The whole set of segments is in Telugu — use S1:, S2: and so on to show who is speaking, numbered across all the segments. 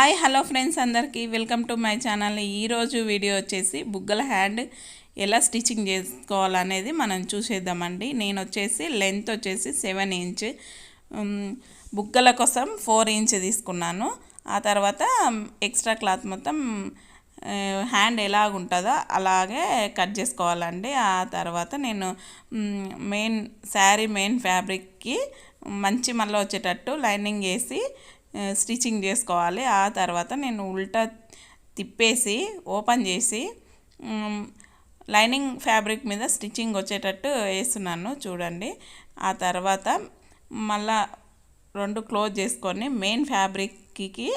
S1: హాయ్ హలో ఫ్రెండ్స్ అందరికీ. Welcome to my channel. ఈరోజు వీడియో వచ్చేసి బుగ్గల హ్యాండ్ ఎలా స్టిచ్చింగ్ చేసుకోవాలనేది మనం చూసేద్దామండి. నేను వచ్చేసి లెంత్ వచ్చేసి సెవెన్ ఇంచ్. బుగ్గల కోసం ఫోర్ ఇంచ్ తీసుకున్నాను. ఆ తర్వాత ఎక్స్ట్రా క్లాత్ మొత్తం హ్యాండ్ ఎలాగుంటుందో అలాగే కట్ చేసుకోవాలండి. ఆ తర్వాత నేను మెయిన్ శారీ మెయిన్ ఫ్యాబ్రిక్కి మంచి మళ్ళీ వచ్చేటట్టు లైనింగ్ వేసి స్టిచ్చింగ్ చేసుకోవాలి. ఆ తర్వాత నేను ఉల్టా తిప్పేసి ఓపెన్ చేసి లైనింగ్ ఫ్యాబ్రిక్ మీద స్టిచ్చింగ్ వచ్చేటట్టు వేస్తున్నాను చూడండి. ఆ తర్వాత మళ్ళా రెండు క్లోజ్ చేసుకొని మెయిన్ ఫ్యాబ్రిక్కి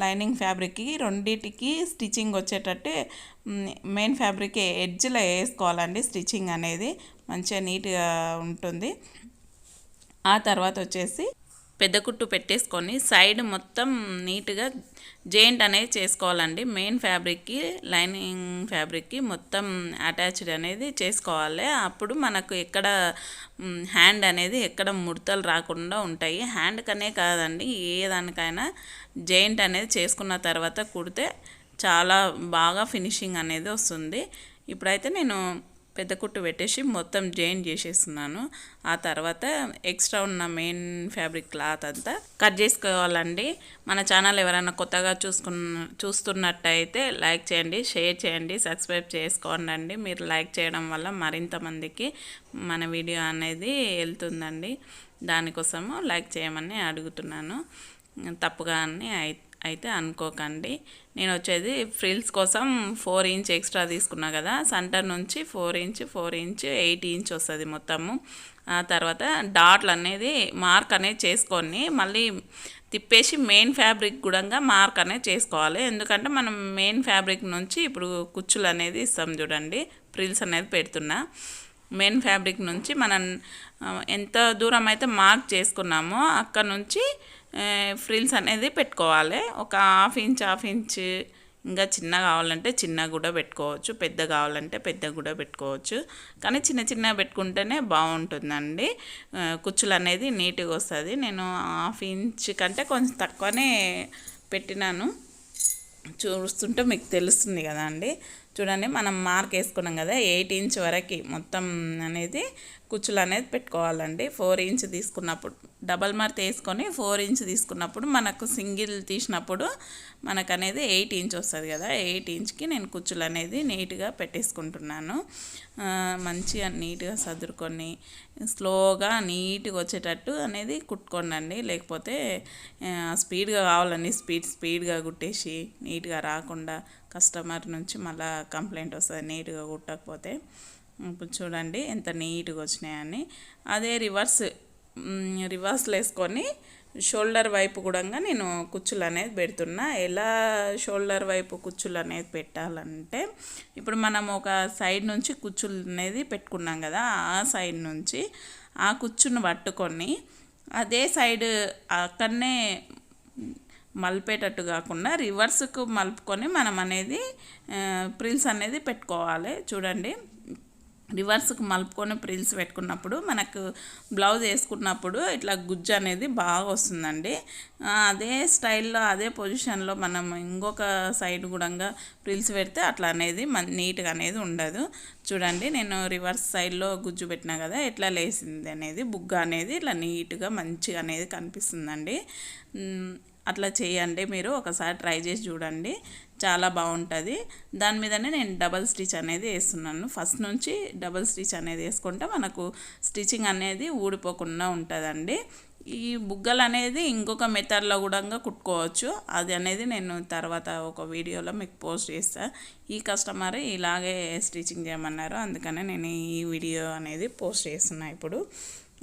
S1: లైనింగ్ ఫ్యాబ్రిక్కి రెండింటికి స్టిచ్చింగ్ వచ్చేటట్టు మెయిన్ ఫ్యాబ్రిక్ ఎడ్జ్లో వేసుకోవాలండి స్టిచ్చింగ్ అనేది. మంచిగా నీట్గా ఉంటుంది. ఆ తర్వాత వచ్చేసి పెద్ద కుట్టు పెట్టేసుకొని సైడ్ మొత్తం నీట్గా జెయింట్ అనేది చేసుకోవాలండి. మెయిన్ ఫ్యాబ్రిక్కి లైనింగ్ ఫ్యాబ్రిక్కి మొత్తం అటాచ్డ్ అనేది చేసుకోవాలి. అప్పుడు మనకు ఎక్కడ హ్యాండ్ అనేది ఎక్కడ ముడతలు రాకుండా ఉంటాయి. హ్యాండ్కనే కాదండి ఏ దానికైనా జెయింట్ అనేది చేసుకున్న తర్వాత కుడితే చాలా బాగా ఫినిషింగ్ అనేది వస్తుంది. ఇప్పుడైతే నేను పెద్ద కుట్టు పెట్టేసి మొత్తం జాయిన్ చేసేస్తున్నాను. ఆ తర్వాత ఎక్స్ట్రా ఉన్న మెయిన్ ఫ్యాబ్రిక్ క్లాత్ అంతా కట్ చేసుకోవాలండి. మన ఛానల్ ఎవరైనా కొత్తగా చూసుకున్న చూస్తున్నట్టయితే లైక్ చేయండి షేర్ చేయండి సబ్స్క్రైబ్ చేసుకోండి మీరు లైక్ చేయడం వల్ల మరింత మందికి మన వీడియో అనేది వెళ్తుందండి. దానికోసము లైక్ చేయమని అడుగుతున్నాను. తప్పుగా అని అయితే అనుకోకండి. నేను వచ్చేది ఫ్రిల్స్ కోసం ఫోర్ ఇంచ్ ఎక్స్ట్రా తీసుకున్నా కదా సెంటర్ నుంచి four inch four inch eight inch వస్తుంది మొత్తము. ఆ తర్వాత డాట్లు అనేది మార్క్ అనేది చేసుకొని మళ్ళీ తిప్పేసి మెయిన్ ఫ్యాబ్రిక్ కూడా మార్క్ అనేది చేసుకోవాలి. ఎందుకంటే మనం మెయిన్ ఫ్యాబ్రిక్ నుంచి ఇప్పుడు కుచ్చులు అనేది ఇస్తాం చూడండి ఫ్రిల్స్ అనేది పెడుతున్నా. మెయిన్ ఫ్యాబ్రిక్ నుంచి మనం ఎంత దూరం అయితే మార్క్ చేసుకున్నామో అక్కడ నుంచి ఫ్రిల్స్ అనేది పెట్టుకోవాలి. ఒక హాఫ్ ఇంచ్ హాఫ్ ఇంచ్ ఇంకా చిన్న కావాలంటే చిన్న కూడా పెట్టుకోవచ్చు. పెద్ద కావాలంటే పెద్ద కూడా పెట్టుకోవచ్చు. కానీ చిన్న చిన్న పెట్టుకుంటేనే బాగుంటుందండి. కుచ్చులు అనేది నీట్గా వస్తుంది. నేను హాఫ్ ఇంచ్ కంటే కొంచెం తక్కువనే పెట్టినాను. చూస్తుంటే మీకు తెలుస్తుంది కదా అండి చూడండి మనం మార్క్ వేసుకున్నాం కదా ఎయిట్ ఇంచ్ వరకు మొత్తం అనేది కుచ్చులు అనేది పెట్టుకోవాలండి. ఫోర్ ఇంచ్ తీసుకున్నప్పుడు డబల్ మార్క్ వేసుకొని ఫోర్ ఇంచ్ తీసుకున్నప్పుడు మనకు సింగిల్ తీసినప్పుడు మనకు అనేది ఎయిట్ ఇంచ్ వస్తుంది కదా ఎయిట్ ఇంచ్కి నేను కుచ్చులు అనేది నీట్గా పెట్టేసుకుంటున్నాను. మంచిగా నీట్గా సదురుకొని స్లోగా నీట్గా వచ్చేటట్టు అనేది కుట్టుకోండి లేకపోతే స్పీడ్గా కావాలండి స్పీడ్ స్పీడ్గా కుట్టేసి నీట్గా రాకుండా కస్టమర్ నుంచి మళ్ళీ కంప్లైంట్ వస్తుంది నీట్గా కుట్టకపోతే. ఇప్పుడు చూడండి ఎంత నీట్గా వచ్చినాయని అదే రివర్స్ రివర్స్లో వేసుకొని షోల్డర్ వైపు కూడా నేను కుచ్చులు అనేది పెడుతున్నా. ఎలా షోల్డర్ వైపు కుచ్చులు అనేది పెట్టాలంటే ఇప్పుడు మనం ఒక సైడ్ నుంచి కుచ్చులు అనేది పెట్టుకున్నాం కదా ఆ సైడ్ నుంచి ఆ కుచ్చును పట్టుకొని అదే సైడ్ అక్కడనే మలిపేటట్టు కాకుండా రివర్స్కు మలుపుకొని మనం అనేది ప్రిల్స్ అనేది పెట్టుకోవాలి. చూడండి. రివర్స్కి మలుపుకొని ప్రిల్స్ పెట్టుకున్నప్పుడు మనకు బ్లౌజ్ వేసుకున్నప్పుడు ఇట్లా గుజ్జు అనేది బాగా వస్తుందండి. అదే స్టైల్లో అదే పొజిషన్లో మనం ఇంకొక సైడ్ కూడా ప్రిల్స్ పెడితే అట్లా అనేది నీట్గా అనేది ఉండదు. చూడండి. నేను రివర్స్ సైడ్లో గుజ్జు పెట్టినా కదా ఎట్లా లేసింది అనేది బుగ్గ అనేది ఇట్లా నీట్గా మంచిగా అనేది కనిపిస్తుందండి. అట్లా చేయండి మీరు ఒకసారి ట్రై చేసి చూడండి. చాలా బాగుంటుంది. దాని మీదనే నేను డబల్ స్టిచ్ అనేది వేస్తున్నాను. ఫస్ట్ నుంచి డబల్ స్టిచ్ అనేది వేసుకుంటే మనకు స్టిచ్చింగ్ అనేది ఊడిపోకుండా ఉంటుందండి. ఈ బుగ్గలు అనేది ఇంకొక మెథడ్లో కూడా కుట్టుకోవచ్చు. అది అనేది నేను తర్వాత ఒక వీడియోలో మీకు పోస్ట్ చేస్తాను ఈ కస్టమర్ ఇలాగే స్టిచ్చింగ్ చేయమన్నారు. అందుకనే నేను ఈ వీడియో అనేది పోస్ట్ చేస్తున్నాను ఇప్పుడు.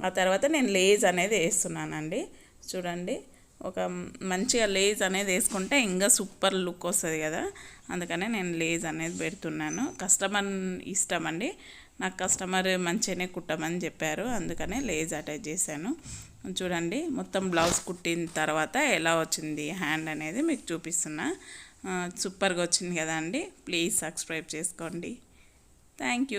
S1: ఆ తర్వాత నేను లేజ్ అనేది వేస్తున్నానండి. చూడండి. ఒక మంచిగా లేజ్ అనేది వేసుకుంటే ఇంకా సూపర్ లుక్ వస్తుంది కదా. అందుకనే నేను లేజ్ అనేది పెడుతున్నాను. కస్టమర్ ఇష్టం అండి. నాకు కస్టమర్ మంచిగానే కుట్టమని చెప్పారు. అందుకనే లేజ్ అటాచ్ చేశాను. చూడండి మొత్తం బ్లౌజ్ కుట్టిన తర్వాత ఎలా వచ్చింది హ్యాండ్ అనేది మీకు చూపిస్తున్నా. సూపర్గా వచ్చింది కదా అండి. ప్లీజ్ సబ్స్క్రైబ్ చేసుకోండి. Thank you.